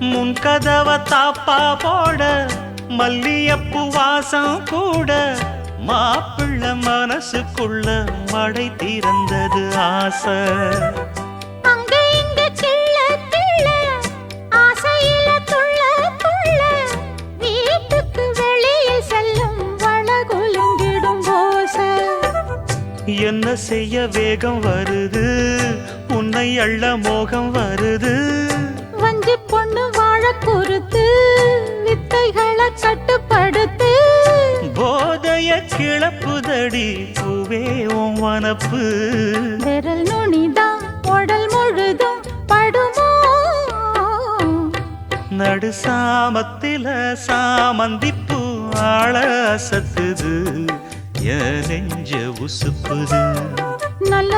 முன் கதவ தாப்பா போட மல்லியப்பு வாசம் கூட. மாப்பிள்ள மனசுக்குள்ள மடை திறந்தது ஆசை. என்ன செய்ய வேகம் வருது? உன்னை அள்ள மோகம் வருது? வித்தைகளை கட்டுப்படுத்து. போதைய கிளப்புதடி பூவே உன் வனப்பு. விரல் நுனிதான் உடல் முழுதும் படுமோ? நடு சாமத்தில சாமந்திப்பூ ஆள அசத்துது என் நெஞ்ச உசுப்புது. நல்ல